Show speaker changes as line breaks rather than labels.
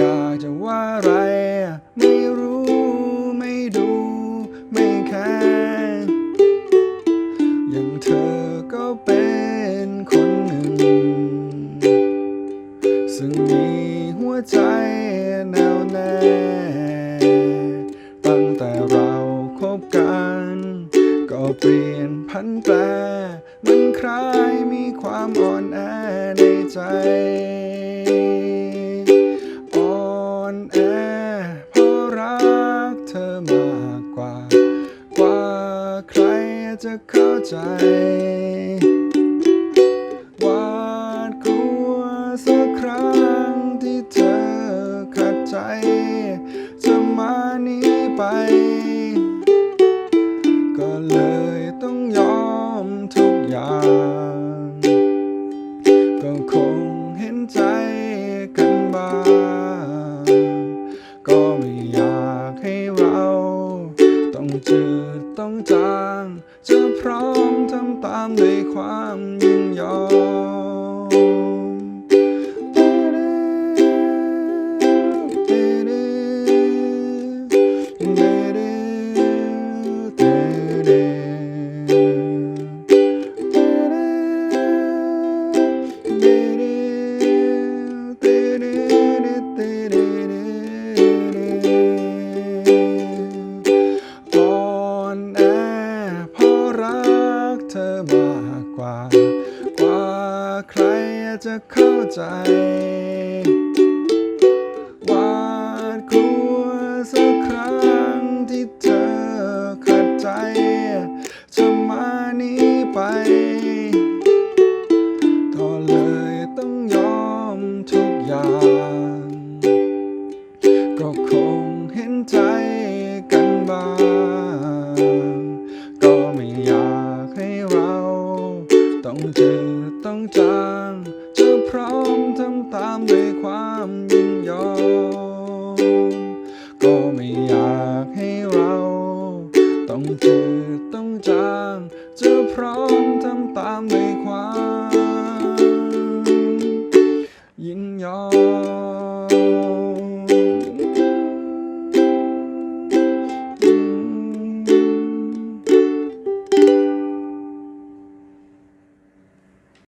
อยากจะว่าอะไร ไม่รู้ไม่ดู ไม่แคร์อย่างเธอก็เป็นคนหนึ่ง ซึ่งมีหัวใจแน่วแน่ ตั้งแต่เราคบกัน ก็เปลี่ยนพันแปรมันคล้ายมีความอ่อนแอในใจ ใครจะเข้าใจวาดกลัวสักครั้งที่เธอขัดใจ จะมานี้ไป ก็เลยต้องยอมทุกอย่าง องจาง จะพร้อมทำตามด้วยความยินยอม มากกว่า กว่าใครจะเข้าใจวาดกลัวสักครั้งที่เธอขัดใจจะมานี้ไป จะพร้อมทำตามด้วยความยินยอม ก็ไม่อยากให้เรา ต้องจืดต้องจางจะพร้อมทำตามด้วยความยินยอม